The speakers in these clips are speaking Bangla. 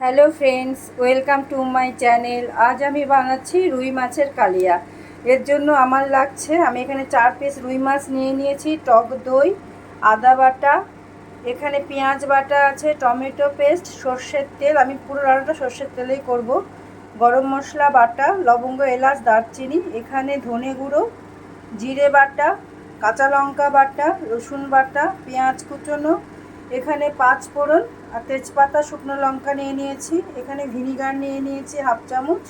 Hello friends welcome to my channel আজ আমি বানাচ্ছি রুই মাছের কালিয়া। এর জন্য আমার লাগছে, আমি এখানে চার পিস রুই মাছ নিয়ে নিয়েছি, টক দই, আদা বাটা, এখানে পেঁয়াজ বাটা আছে, টমেটো পেস্ট, সর্ষের তেল, আমি পুরো রান্নাটা সর্ষের তেলেই করব। গরম মশলা বাটা, লবঙ্গ, এলাচ, দারচিনি, এখানে ধনে গুঁড়ো, জিরে বাটা, কাঁচা লঙ্কা বাটা, রসুন বাটা, পেঁয়াজ কুচোনো এখানে পাঁচ ফোড়ন আর তেজপাতা, শুকনো লঙ্কা নিয়ে নিয়েছি। এখানে ভিনিগার নিয়ে নিয়েছি হাফ চামচ।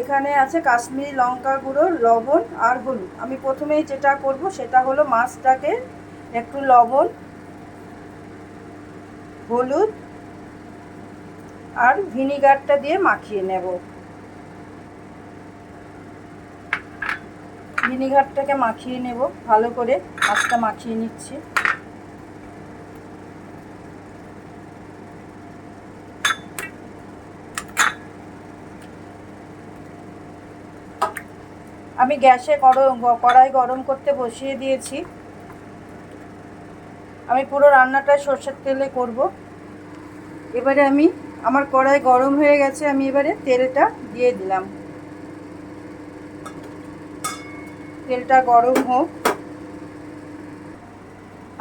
এখানে আছে কাশ্মীরি লঙ্কা গুঁড়ো, লবণ আর হলুদ। আমি প্রথমেই যেটা করব সেটা হলো মাছটাকে একটু লবণ, হলুদ আর ভিনিগারটা দিয়ে মাখিয়ে নেব। ভিনিগারটাকে মাখিয়ে নেব, ভালো করে মাছটা মাখিয়ে নিচ্ছি। আমি গ্যাসে গরম কড়াই গরম করতে বসিয়ে দিয়েছি। আমি পুরো রান্নাটা সর্ষের তেলে করব। এবারে আমি আমার কড়াই গরম হয়ে গেছে, আমি এবারে তেলটা দিয়ে দিলাম। তেলটা গরম হোক।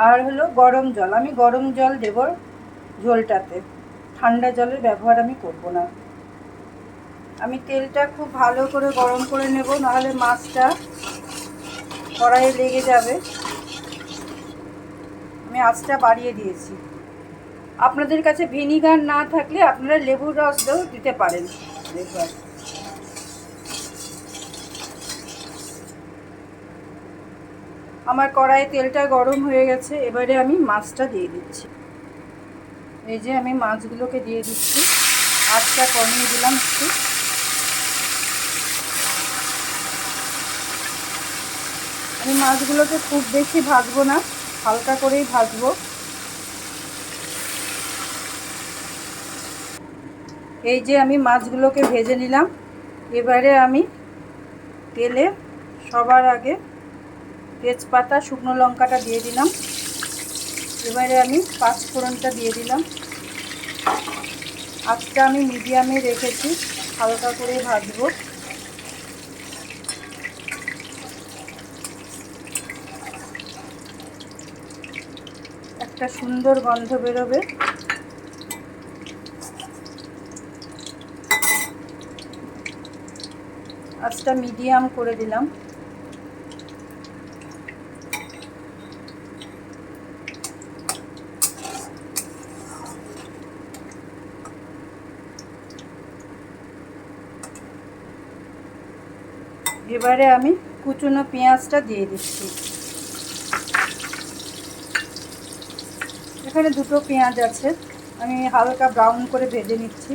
আর হলো গরম জল। আমি গরম জল দেব ঝোলটাতে। ঠান্ডা জলের ব্যবহার আমি করব না। আমি তেলটা খুব ভালো করে গরম করে নেব, নাহলে মাছটা কড়াইয়ে লেগে যাবে। আমি আঁচটা বাড়িয়ে দিয়েছি। আপনাদের কাছে ভিনিগার না থাকলে আপনারা লেবুর রস দিতে পারেন। আমার কড়াইয়ে তেলটা গরম হয়ে গেছে, এবারে আমি মাছটা দিয়ে দিচ্ছি। এই যে আমি মাছগুলোকে দিয়ে দিচ্ছি। আঁচটা কমিয়ে দিলাম একটু। আমি মাছগুলোকে খুব বেশি ভাজবো না, হালকা করেই ভাজবো। এই যে আমি মাছগুলোকে ভেজে নিলাম, এবারে আমি তেলে সবার আগে তেজপাতা, শুকনো লঙ্কাটা দিয়ে দিলাম। এবারে আমি পাঁচ ফোড়নটা দিয়ে দিলাম। আজটা আমি মিডিয়ামে রেখেছি, হালকা করে ভাজবো। একটা সুন্দর গন্ধ বেরোবে। আজটা মিডিয়াম করে দিলাম। এবারে আমি কুচুনো পেঁয়াজটা দিয়ে দিচ্ছি। এখানে দুটো পেঁয়াজ আছে। আমি হালকা ব্রাউন করে ভেজে নিচ্ছি।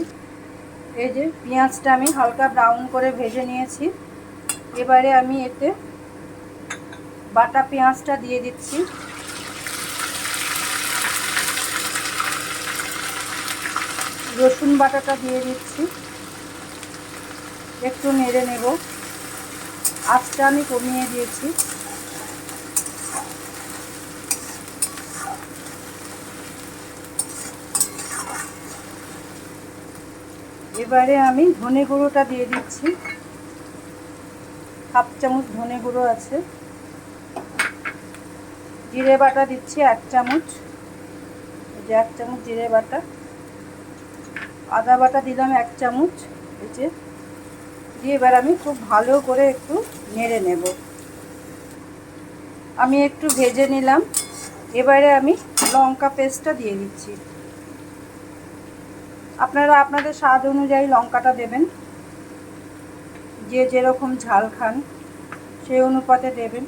এই যে পেঁয়াজটা আমি হালকা ব্রাউন করে ভেজে নিয়েছি। এবারে আমি এতে বাটা পেঁয়াজটা দিয়ে দিচ্ছি। রসুন বাটাটা দিয়ে দিচ্ছি। একটু নেড়ে নেব। আঁচটা আমি কমিয়ে দিয়েছি। এবারে আমি ধনে গুঁড়োটা দিয়ে দিচ্ছি। হাফ চামচ ধনে গুঁড়ো আছে। জিরে বাটা দিচ্ছি এক চামচ। যে এক চামচ জিরে বাটা। আদা বাটা দিলাম এক চামচ। এই যে। দিয়ে এবার আমি খুব ভালো করে একটু নেড়ে নেব। আমি একটু ভেজে নিলাম। এবারে আমি লঙ্কা পেস্টটা দিয়ে দিচ্ছি। আপনারা আপনাদের স্বাদ অনুযায়ী লঙ্কাটা দেবেন। যে যেরকম ঝাল খান, সেই অনুপাতে দেবেন।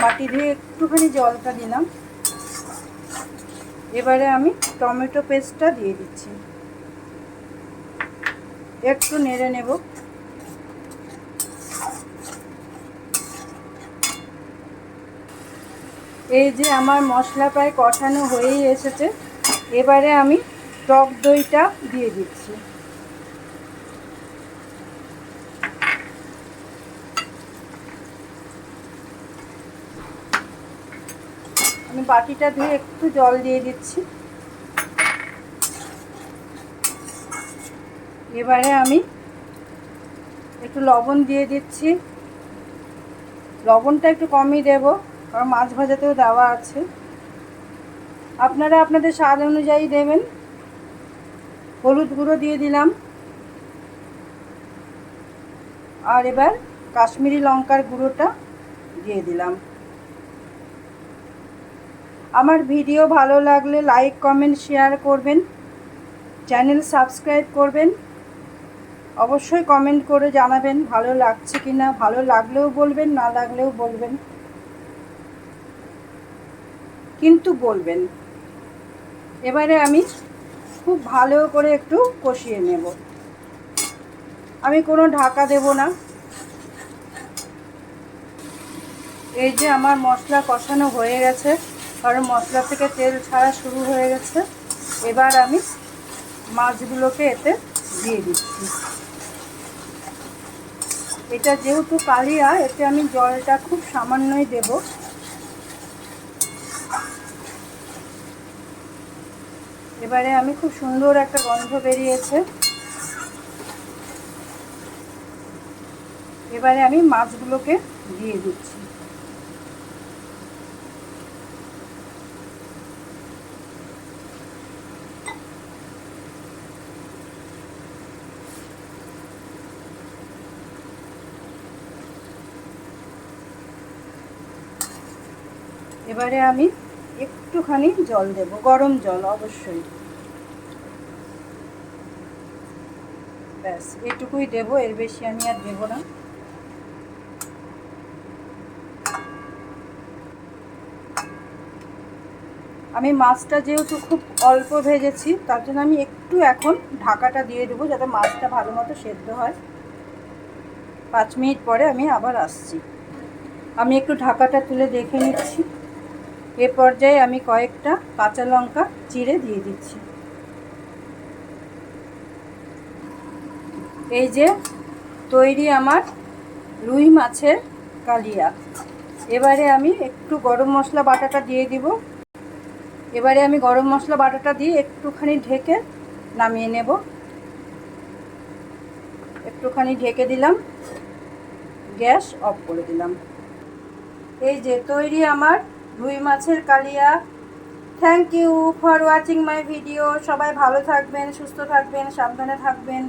বাটি দিয়ে একটুখানি জলটা দিলাম। এবারে আমি টমেটো পেস্টটা দিয়ে দিচ্ছি। একটু নেড়ে নেব। এই যে আমার মশলা প্রায় কষানো হয়েই এসেছে, এবারে আমি টক দইটা দিয়ে দিচ্ছি। আমি বাটিটা ধুয়ে একটু জল দিয়ে দিচ্ছি। এবারে আমি একটু লবণ দিয়ে দিচ্ছি। লবণটা একটু কমই দেব। কারণ মাছ ভাজাতেও দেওয়া আছে। আপনারা আপনাদের স্বাদ অনুযায়ী দেবেন। হলুদ গুঁড়ো দিয়ে দিলাম। আর এবার কাশ্মীরি লঙ্কার গুঁড়োটা দিয়ে দিলাম। আমার ভিডিও ভালো লাগলে লাইক, কমেন্ট, শেয়ার করবেন। চ্যানেল সাবস্ক্রাইব করবেন। অবশ্যই কমেন্ট করে জানাবেন, ভালো লাগছে কি না ভালো লাগলেও বলবেন, না লাগলেও বলবেন। কিন্তু বলবেন। এবারে আমি খুব ভালো করে একটু কষিয়ে নেব। আমি কোনো ঢাকা দেব না। এই যে আমার মশলা কষানো হয়ে গেছে, কারণ মশলা থেকে তেল ছাড়া শুরু হয়ে গেছে। এবার আমি মাছগুলোকে এতে দিয়ে দিচ্ছি। এটা যেহেতু কালিয়া, এতে আমি জলটা খুব সামান্যই দেব। এবারে আমি খুব সুন্দর একটা গন্ধ বেরিয়েছে। এবারে আমি মাছগুলোকে দিয়ে দিচ্ছি। এবারে আমি একটুখানি জল দেব, গরম জল অবশ্যই। ব্যাস, এটুকুই দেব, এর বেশি আমি আর দেব না। আমি মাছটা যেহেতু খুব অল্প ভেজেছি, তার জন্য আমি একটু এখন ঢাকাটা দিয়ে দেবো, যাতে মাছটা ভালো মতো সেদ্ধ হয়। পাঁচ মিনিট পরে আমি আবার আসছি। আমি একটু ঢাকাটা তুলে দেখে নিচ্ছি। এ পর্যায়ে আমি কয়েকটা কাঁচা লঙ্কা চিড়ে দিয়ে দিচ্ছি। এই যে তৈরি আমার রুই মাছের কালিয়া। এবারে আমি একটু গরম মশলা বাটাটা দিয়ে দিব। এবারে আমি গরম মশলা বাটাটা দিয়ে একটুখানি ঢেকে নামিয়ে নেব। একটুখানি ঢেকে দিলাম। গ্যাস অফ করে দিলাম। এই যে তৈরি আমার রুই মাছের কালিয়া। Thank you for watching my video সবাই ভালো থাকবেন, সুস্থ থাকবেন, সাবধানে থাকবেন।